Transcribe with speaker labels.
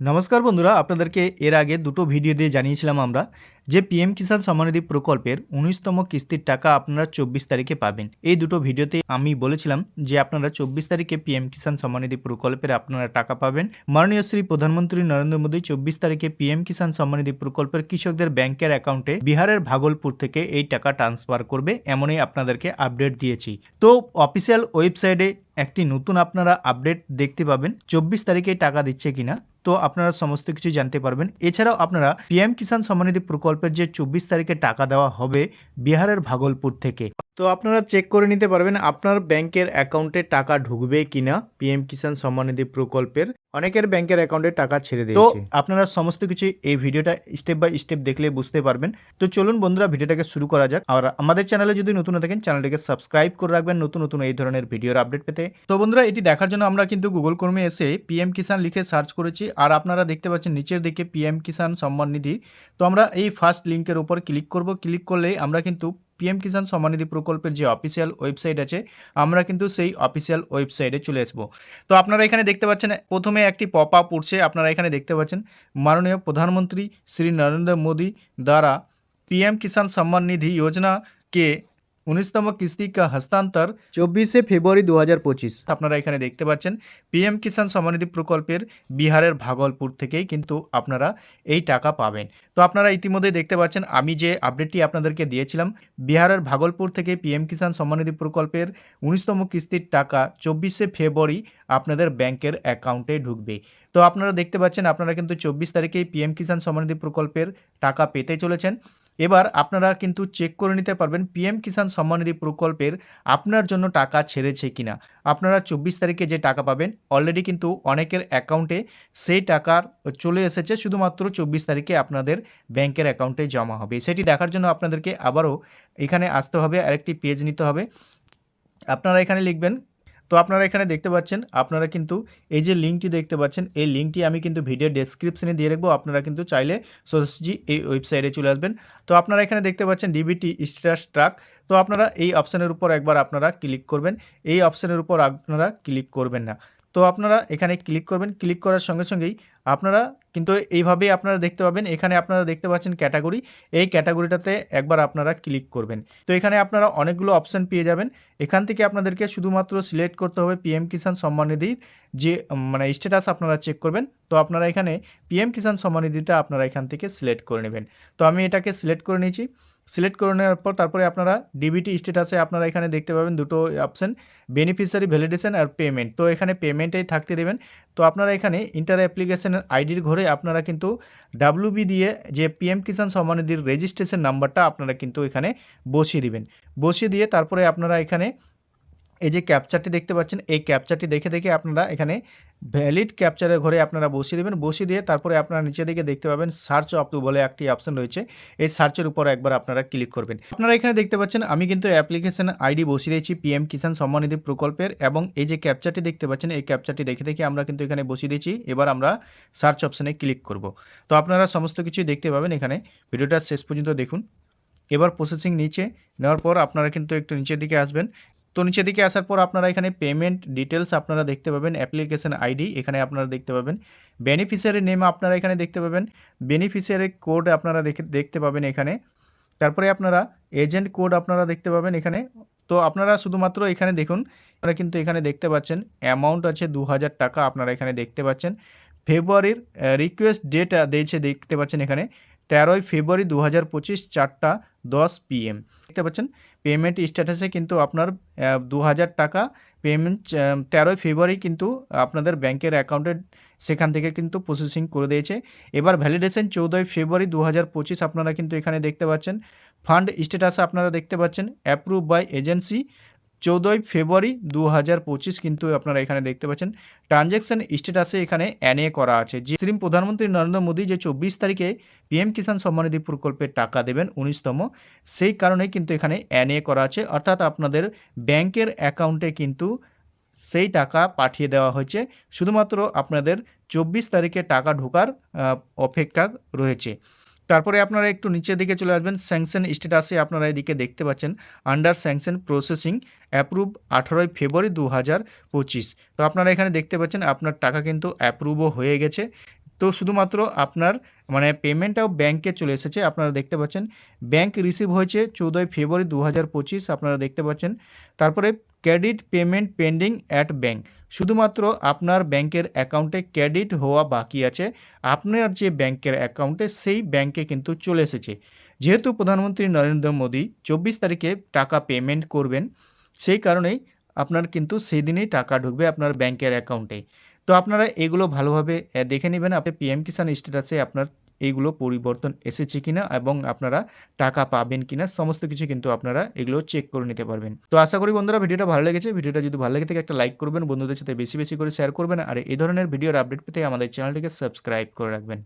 Speaker 1: নমস্কার বন্ধুরা, আপনাদেরকে এর আগে দুটো ভিডিও দিয়ে জানিয়েছিলাম আমরা যে পিএম কিষাণ সম্মানিধি প্রকল্পের উনিশতম কিস্তির টাকা আপনারা চব্বিশ তারিখে পাবেন। এই দুটো ভিডিওতে আমি বলেছিলাম যে আপনারা চব্বিশ তারিখে পিএম কিষাণ সম্মানিধি প্রকল্পের আপনারা টাকা পাবেন। মাননীয় শ্রী প্রধানমন্ত্রী নরেন্দ্র মোদী চব্বিশ তারিখে পিএম কিষাণ সম্মানিধি প্রকল্পের কৃষকদের ব্যাংকের অ্যাকাউন্টে বিহারের ভাগলপুর থেকে এই টাকা ট্রান্সফার করবে, এমনই আপনাদেরকে আপডেট দিয়েছি। তো অফিসিয়াল ওয়েবসাইটে একটি নতুন আপনারা আপডেট দেখতে পাবেন, চব্বিশ তারিখে টাকা দিচ্ছে কিনা। তো আপনারা সমস্ত কিছু জানতে পারবেন। এছাড়াও আপনারা পিএম কিষাণ সম্মানিধি প্রকল্পের যে চব্বিশ তারিখে টাকা দেওয়া হবে বিহারের ভাগলপুর থেকে। তো আপনারা চেক করে নিতে পারবেন আপনার ব্যাংকের অ্যাকাউন্টে টাকা ঢুকবে কিনা পিএম কিষাণ সম্মানিধি প্রকল্পের। অনেকের ব্যাংকের অ্যাকাউন্টে টাকা ছেড়ে দিয়েছে। তো আপনারা সমস্ত কিছু এই ভিডিওটা স্টেপ বাই স্টেপ দেখলে বুঝতে পারবেন। তো চলুন বন্ধুরা ভিডিওটাকে শুরু করা যাক। আর আমাদের চ্যানেলে যদি নতুন থাকেন চ্যানেলটিকে সাবস্ক্রাইব করে রাখবেন নতুন নতুন এই ধরনের ভিডিওর আপডেট পেতে। তো বন্ধুরা এটি দেখার জন্য আমরা কিন্তু গুগল কর্মে এসে পিএম কিষাণ লিখে সার্চ করেছি। আর আপনারা দেখতে পাচ্ছেন নিচের দিকে পিএম কিষাণ সম্মান নিধি। তো আমরা এই ফার্স্ট লিঙ্কের উপর ক্লিক করব। ক্লিক করলে আমরা কিন্তু পিএম কিষাণ সম্মানিধি প্রকল্পের যে অফিসিয়াল ওয়েবসাইট আছে, আমরা কিন্তু সেই অফিসিয়াল ওয়েবসাইটে চলে আসব। তো আপনারা এখানে দেখতে পাচ্ছেন, প্রথমে একটি পপ আপ উঠছে, আপনারা এখানে দেখতে পাচ্ছেন, মাননীয় প্রধানমন্ত্রী শ্রী নরেন্দ্র মোদী দ্বারা পিএম কিষাণ সম্মান নিধি যোজনাকে উনিশতম কিস্তি কা হস্তান্তর চব্বিশে ফেব্রুয়ারি দু হাজার পঁচিশ আপনারা এখানে দেখতে পাচ্ছেন পিএম কিষাণ সম্মানিধি প্রকল্পের বিহারের ভাগলপুর থেকেই কিন্তু আপনারা এই টাকা পাবেন। তো আপনারা ইতিমধ্যে দেখতে পাচ্ছেন আমি যে আপডেটটি আপনাদেরকে দিয়েছিলাম বিহারের ভাগলপুর থেকে পিএম কিষাণ সম্মানিধি প্রকল্পের উনিশতম কিস্তির টাকা চব্বিশে ফেব্রুয়ারি আপনাদের ব্যাংকের অ্যাকাউন্টে ঢুকবে। তো আপনারা দেখতে পাচ্ছেন আপনারা কিন্তু চব্বিশ তারিখেই পিএম কিষাণ সম্মানিধি প্রকল্পের টাকা পেতে চলেছেন। এবার আপনারা কিন্তু চেক করে নিতে পারবেন পিএম কিষাণ সম্মানিধি প্রকল্পের আপনার জন্য টাকা ছেড়েছে কিনা। আপনারা চব্বিশ তারিখে যে টাকা পাবেন অলরেডি কিন্তু অনেকের অ্যাকাউন্টে সেই টাকার চলে এসেছে, শুধুমাত্র চব্বিশ তারিখে আপনাদের ব্যাংকের অ্যাকাউন্টে জমা হবে। সেটি দেখার জন্য আপনাদেরকে আবারও এখানে আসতে হবে, আরেকটি পেজ নিতে হবে। আপনারা এখানে লিখবেন তো আপনারা এখানে দেখতে পাচ্ছেন, আপনারা কিন্তু এই যে লিঙ্কটি দেখতে পাচ্ছেন, এই লিঙ্কটি আমি কিন্তু ভিডিও ডেসক্রিপশনে দিয়ে রাখব, আপনারা কিন্তু চাইলে সোজাসুজি এই ওয়েবসাইটে চলে আসবেন। তো আপনারা এখানে দেখতে পাচ্ছেন ডিবিটি স্ট্যাটাস ট্রাক তো আপনারা এই অপশানের উপর একবার আপনারা ক্লিক করবেন, এই অপশানের উপর আপনারা ক্লিক করবেন না। তো আপনারা এখানে ক্লিক করবেন ক্লিক করার সঙ্গে সঙ্গেই আপনারা কিন্তু এইভাবেই আপনারা দেখতে পাবেন, এখানে আপনারা দেখতে পাচ্ছেন ক্যাটাগরি, এই ক্যাটাগরিটাতে একবার আপনারা ক্লিক করবেন। তো এখানে আপনারা অনেকগুলো অপশান পেয়ে যাবেন। এখান থেকে আপনাদেরকে শুধুমাত্র সিলেক্ট করতে হবে পিএম কিষাণ সম্মান নিধির যে মানে স্ট্যাটাস আপনারা চেক করবেন। তো আপনারা এখানে পিএম কিষাণ সম্মান নিধিটা আপনারা এখান থেকে সিলেক্ট করে নেবেন। তো আমি এটাকে সিলেক্ট করে নিয়েছি। সিলেক্ট করে নেওয়ার পর তারপরে আপনারা ডিবিটি স্টেটাসে আপনারা এখানে দেখতে পাবেন দুটো অপশান বেনিফিশিয়ারি ভ্যালিডেশন আর পেমেন্ট তো এখানে পেমেন্টেই থাকতে দেবেন। তো আপনারা এখানে ইন্টার অ্যাপ্লিকেশানের আইডির ঘরে আপনারা কিন্তু ডাব্লিউবি দিয়ে যে পিএম কিষাণ সম্মানিধির রেজিস্ট্রেশন নাম্বারটা আপনারা কিন্তু এখানে বসিয়ে দিবেন। বসিয়ে দিয়ে তারপরে আপনারা এখানে এই যে ক্যাপচারটি দেখতে পাচ্ছেন, এই ক্যাপচারটি দেখে দেখে আপনারা এখানে ভ্যালিড ক্যাপচারের ঘরে আপনারা বসিয়ে দেবেন। বসিয়ে দিয়ে তারপরে আপনারা নিচে দিকে দেখতে পাবেন সার্চ অপ বলে একটি অপশন রয়েছে। এই সার্চের উপর একবার আপনারা ক্লিক করবেন। আপনারা এখানে দেখতে পাচ্ছেন, আমি কিন্তু অ্যাপ্লিকেশন আইডি বসিয়ে দিয়েছি পিএম কিষাণ সম্মানিধি প্রকল্পের এবং এই যে ক্যাপচারটি দেখতে পাচ্ছেন, এই ক্যাপচারটি দেখে দেখে আমরা কিন্তু এখানে বসিয়ে দিয়েছি। এবার আমরা সার্চ অপশানে ক্লিক করব। তো আপনারা সমস্ত কিছুই দেখতে পাবেন এখানে। ভিডিওটা শেষ পর্যন্ত দেখুন। এবার প্রসেসিং নিচে নেওয়ার পর আপনারা কিন্তু একটু নিচের দিকে আসবেন। তো নিচের দিকে আসার পর আপনারা এখানে পেমেন্ট ডিটেলস আপনারা দেখতে পাবেন অ্যাপ্লিকেশন আইডি এখানে আপনারা দেখতে পাবেন বেনিফিশিয়ারি নেম আপনারা এখানে দেখতে পাবেন বেনিফিশিয়ারি কোড আপনারা দেখে, দেখতে পাবেন এখানে, তারপরে আপনারা এজেন্ট কোড আপনারা দেখতে পাবেন এখানে, তো আপনারা শুধুমাত্র এখানে দেখুন, আপনারা কিন্তু এখানে দেখতে পাচ্ছেন অ্যামাউন্ট আছে দু হাজার টাকা আপনারা এখানে দেখতে পাচ্ছেন ফেব্রুয়ারির রিকোয়েস্ট ডেট দিয়েছে দেখতে পাচ্ছেন এখানে তেরোই ফেব্রুয়ারি দু হাজার পঁচিশ চারটা দশ পিএম। দেখতে পাচ্ছেন পেমেন্ট স্ট্যাটাসে কিন্তু আপনার দু হাজার টাকা পেমেন্ট তেরোই ফেব্রুয়ারি কিন্তু আপনাদের ব্যাংকের অ্যাকাউন্টে সেখান থেকে কিন্তু প্রসেসিং করে দিয়েছে। এবার ভ্যালিডেশন চৌদ্দই ফেব্রুয়ারি দু হাজার পঁচিশ আপনারা কিন্তু এখানে দেখতে পাচ্ছেন। ফান্ড স্ট্যাটাসে আপনারা দেখতে পাচ্ছেন অ্যাপ্রুভ বাই এজেন্সি চৌদ্দই ফেব্রুয়ারি দু হাজার পঁচিশ কিন্তু আপনারা এখানে দেখতে পাচ্ছেন। ট্রানজ্যাকশন স্ট্যাটাসে এখানে এনএ করা আছে। যে শ্রী প্রধানমন্ত্রী নরেন্দ্র মোদী যে চব্বিশ তারিখে পিএম কিষাণ সম্মানিধি প্রকল্পের টাকা দেবেন উনিশতম, সেই কারণেই কিন্তু এখানে এনএ করা আছে। অর্থাৎ আপনাদের ব্যাংকের অ্যাকাউন্টে কিন্তু সেই টাকা পাঠিয়ে দেওয়া হয়েছে। শুধুমাত্র আপনাদের চব্বিশ তারিখে টাকা ঢোকার অপেক্ষা রয়েছে। তারপরে আপনারা একটু নিচের দিকে চলে আসবেন। স্যাংশন স্ট্যাটাসে আপনারা এদিকে দেখতে পাচ্ছেন আন্ডার স্যাংশন প্রসেসিং অ্যাপ্রুভ আঠারোই ফেব্রুয়ারি দু হাজার পঁচিশ। তো আপনারা এখানে দেখতে পাচ্ছেন, আপনার টাকা কিন্তু অ্যাপ্রুভও হয়ে গেছে। তো শুধুমাত্র আপনার মানে পেমেন্টটাও ব্যাংকে চলে এসেছে। আপনারা দেখতে পাচ্ছেন ব্যাংক রিসিভ হয়েছে চৌদ্দই ফেব্রুয়ারি দু হাজার পঁচিশ, আপনারা দেখতে পাচ্ছেন। তারপরে credit payment pending at bank শুধুমাত্র আপনার ব্যাংকের অ্যাকাউন্টে ক্রেডিট হওয়া বাকি আছে, আপনার যে ব্যাংকের অ্যাকাউন্টে সেই ব্যাংকে কিন্তু চলে এসেছে। যেহেতু প্রধানমন্ত্রী নরেন্দ্র মোদী চব্বিশ তারিখে টাকা পেমেন্ট করবেন, সেই কারণেই আপনার কিন্তু সেই দিনেই টাকা ঢুকবে আপনার ব্যাংকের অ্যাকাউন্টে। তো আপনারা এগুলো ভালোভাবে দেখে নেবেন। আপনি পিএম কিষাণ স্ট্যাটাসে আপনার এইগুলো পরিবর্তন এসেছে কিনা এবং আপনারা টাকা পাবেন কিনা, সমস্ত কিছু কিন্তু আপনারা এগুলো চেক করে নিতে পারবেন। তো আশা করি বন্ধুরা ভিডিওটা ভালো লেগেছে। ভিডিওটা যদি ভালো লেগে থাকে একটা লাইক করবেন, বন্ধুদের সাথে বেশি বেশি করে শেয়ার করবেন, আর এই ধরনের ভিডিওর আপডেট পেতে আমাদের চ্যানেলটিকে সাবস্ক্রাইব করে রাখবেন।